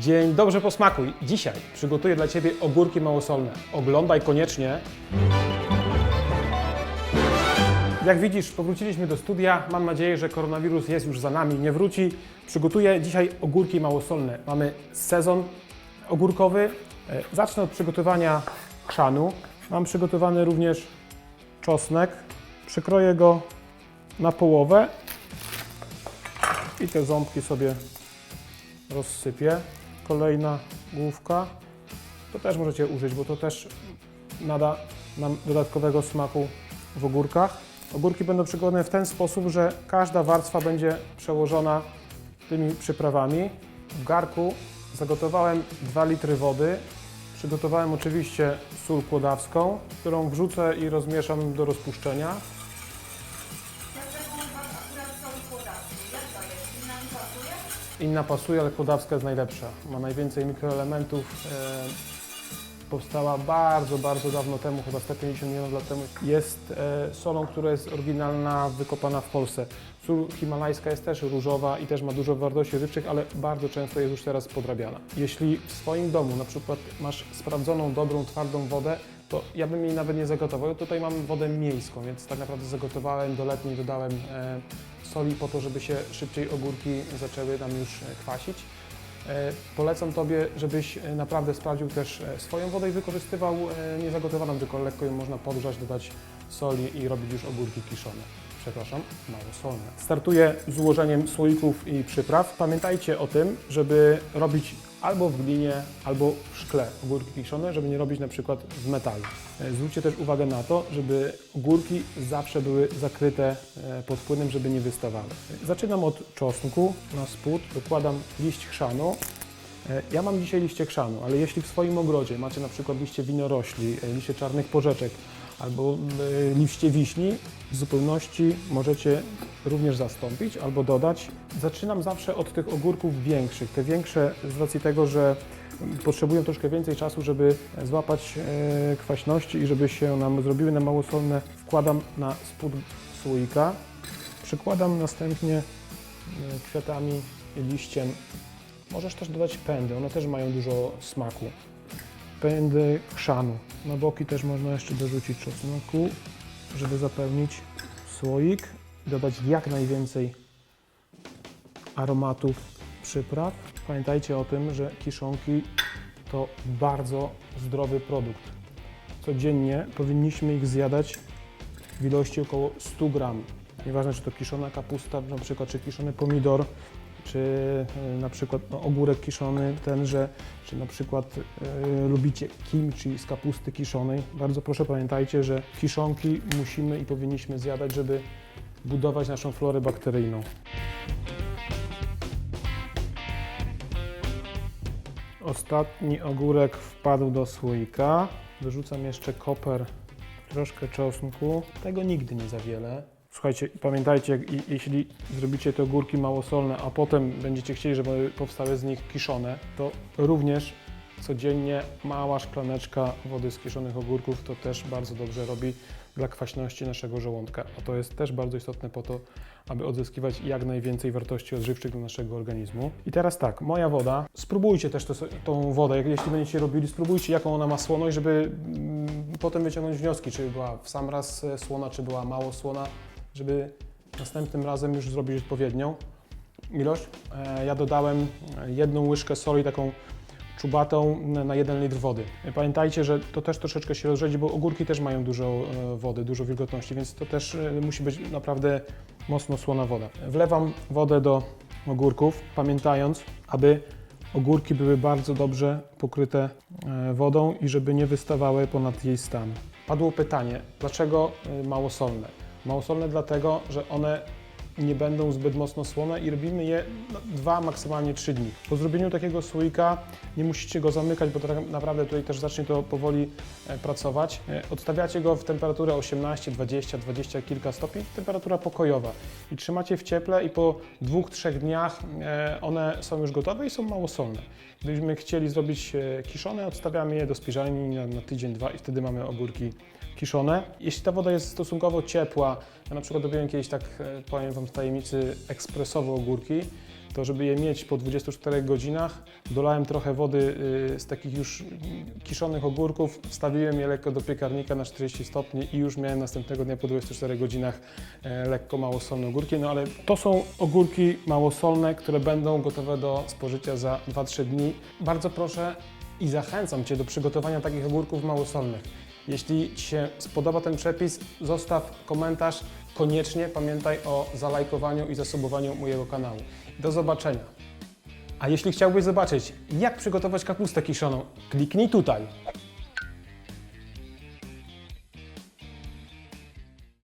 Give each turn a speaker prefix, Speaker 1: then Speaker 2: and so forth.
Speaker 1: Dzień dobry posmakuj. Dzisiaj przygotuję dla Ciebie ogórki małosolne. Oglądaj koniecznie. Jak widzisz, powróciliśmy do studia. Mam nadzieję, że koronawirus jest już za nami, nie wróci. Przygotuję dzisiaj ogórki małosolne. Mamy sezon ogórkowy. E, Zacznę od przygotowania chrzanu. Mam przygotowany również czosnek. Przykroję go na połowę i te ząbki sobie rozsypię. Kolejna główka. To też możecie użyć, bo to też nada nam dodatkowego smaku w ogórkach. Ogórki będą przygotowane w ten sposób, że każda warstwa będzie przełożona tymi przyprawami. W garku zagotowałem 2 litry wody. Przygotowałem oczywiście sól kłodawską, którą wrzucę i rozmieszam do rozpuszczenia.
Speaker 2: Inna pasuje,
Speaker 1: ale kłodawska jest najlepsza. Ma najwięcej mikroelementów. E, powstała bardzo, bardzo dawno temu, chyba 150 milionów lat temu. Jest e, solą, która jest oryginalna, wykopana w Polsce. Sól himalajska jest też różowa i też ma dużo wartości żywczych, ale bardzo często jest już teraz podrabiana. Jeśli w swoim domu na przykład masz sprawdzoną, dobrą, twardą wodę, to ja bym jej nawet nie zagotował. Tutaj mam wodę miejską, więc tak naprawdę zagotowałem do letniej, dodałem e, soli po to, żeby się szybciej ogórki zaczęły nam już e, kwasić. E, Polecam Tobie, żebyś e, naprawdę sprawdził też swoją wodę i wykorzystywał niezagotowaną, tylko lekko ją można podgrzać, dodać soli i robić już ogórki kiszone. Przepraszam, mało solne. Startuję z ułożeniem słoików i przypraw. Pamiętajcie o tym, żeby robić albo w glinie, albo w szkle ogórki kiszone, żeby nie robić na przykład w metalu. E, Zwróćcie też uwagę na to, żeby ogórki zawsze były zakryte e, pod płynem, żeby nie wystawały. Zaczynam od czosnku na spód, dokładam liść chrzanu. E, Ja mam dzisiaj liście chrzanu, ale jeśli w swoim ogrodzie macie na przykład liście winorośli, liście czarnych porzeczek albo e, liście wiśni, w zupełności możecie również zastąpić albo dodać. Zaczynam zawsze od tych ogórków większych. Te większe z racji tego, że potrzebują troszkę więcej czasu, żeby złapać e, kwaśności i żeby się nam zrobiły na małosolne. Wkładam na spód słoika. Przykładam następnie e, kwiatami liściem. Możesz też dodać pędy, one też mają dużo smaku. Pędy chrzanu. Na boki też można jeszcze dorzucić czosnku, żeby zapełnić słoik. Dodać jak najwięcej aromatów przypraw. Pamiętajcie o tym, że kiszonki to bardzo zdrowy produkt. Codziennie powinniśmy ich zjadać w ilości około 100 gram. Nieważne, czy to kiszona kapusta, na przykład, czy kiszony pomidor, czy e, na przykład no, ogórek kiszony tenże, czy na przykład e, lubicie kimchi z kapusty kiszonej. Bardzo proszę pamiętajcie, że kiszonki musimy i powinniśmy zjadać, żeby budować naszą florę bakteryjną. Ostatni ogórek wpadł do słoika. Wyrzucam jeszcze koper, troszkę czosnku. Tego nigdy nie za wiele. Słuchajcie, pamiętajcie, jeśli zrobicie te ogórki małosolne, a potem będziecie chcieli, żeby powstały z nich kiszone, to również codziennie mała szklaneczka wody z kiszonych ogórków to też bardzo dobrze robi dla kwaśności naszego żołądka. A to jest też bardzo istotne po to, aby odzyskiwać jak najwięcej wartości odżywczych dla naszego organizmu. I teraz tak, moja woda, spróbujcie też to, tą wodę, jeśli będziecie robili, spróbujcie jaką ona ma słoność, żeby mm, potem wyciągnąć wnioski, czy była w sam raz e, słona, czy była mało słona, żeby następnym razem już zrobić odpowiednią ilość. E, Ja dodałem jedną łyżkę soli taką czubatą na- na 1 litr wody. Pamiętajcie, że to też troszeczkę się rozrzedzi, bo ogórki też mają dużo e, wody, dużo wilgotności, więc to też e, musi być naprawdę mocno słona woda. Wlewam wodę do ogórków, pamiętając, aby ogórki były bardzo dobrze pokryte wodą i żeby nie wystawały ponad jej stan. Padło pytanie, dlaczego e, małosolne? Małosolne dlatego, że one nie będą zbyt mocno słone i robimy je dwa, maksymalnie trzy dni. Po zrobieniu takiego słoika nie musicie go zamykać, bo tak naprawdę tutaj też zacznie to powoli e, pracować. E, Odstawiacie go w temperaturę 18, 20, 20 kilka stopni, temperatura pokojowa. I trzymacie w cieple i po dwóch, trzech dniach e, one są już gotowe i są mało solne. Gdybyśmy chcieli zrobić kiszone, odstawiamy je do spiżarni na, tydzień, dwa i wtedy mamy ogórki kiszone. Jeśli ta woda jest stosunkowo ciepła, ja na przykład robiłem kiedyś tak, powiem Wam z tajemnicy, ekspresowo ogórki, to żeby je mieć po 24 godzinach, dolałem trochę wody y, z takich już kiszonych ogórków, wstawiłem je lekko do piekarnika na 40 stopni i już miałem następnego dnia po 24 godzinach e, lekko małosolne ogórki. No ale to są ogórki małosolne, które będą gotowe do spożycia za 2-3 dni. Bardzo proszę i zachęcam Cię do przygotowania takich ogórków małosolnych. Jeśli Ci się spodoba ten przepis, zostaw komentarz. Koniecznie pamiętaj o zalajkowaniu i zasobowaniu mojego kanału. Do zobaczenia. A jeśli chciałbyś zobaczyć, jak przygotować kapustę kiszoną, kliknij tutaj.